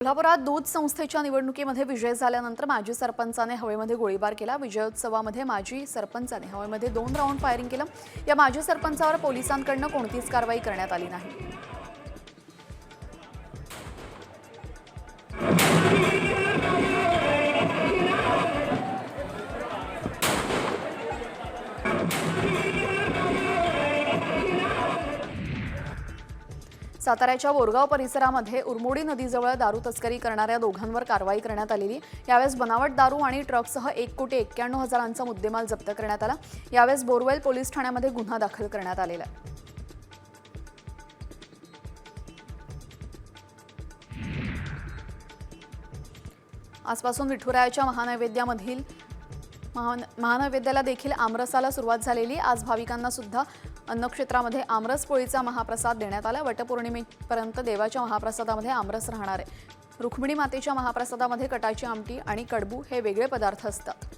कोल्हापुरात दूध संस्थेच्या निवडणुकीमध्ये विजय झाल्यानंतर माजी सरपंचाने हवेमध्ये गोळीबार केला. विजयोत्सवामध्ये माजी सरपंचाने हवेमध्ये दोन राऊंड फायरिंग केलं. या माजी सरपंचावर पोलिसांकडनं कोणतीच कारवाई करण्यात आली नाही. साताऱ्याच्या बोरगाव परिसरामध्ये उरमोडी नदीजवळ दारू तस्करी करणाऱ्या दोघांवर कारवाई करण्यात आलेली. यावेळेस बनावट दारू आणि ट्रकसह एक कोटी एक्क्याण्णव हजारांचा मुद्देमाल जप्त करण्यात आला. यावेळेस बोरवेल पोलीस ठाण्यामध्ये गुन्हा दाखल करण्यात आलेला आहे. आजपासून विठुरायाच्या महानैवेद्यामधील महान महानैवेद्याला देखील आमरसाला सुरुवात झालेली आज भाविकांना सुद्धा अन्नक्षेत्रामध्ये आमरस पोळीचा महाप्रसाद देण्यात आला. वटपौर्णिमेपर्यंत देवाच्या महाप्रसादामध्ये आमरस राहणार आहे. रुक्मिणी मातेच्या महाप्रसादामध्ये कटाची आमटी आणि कडबू हे वेगळे पदार्थ असतात.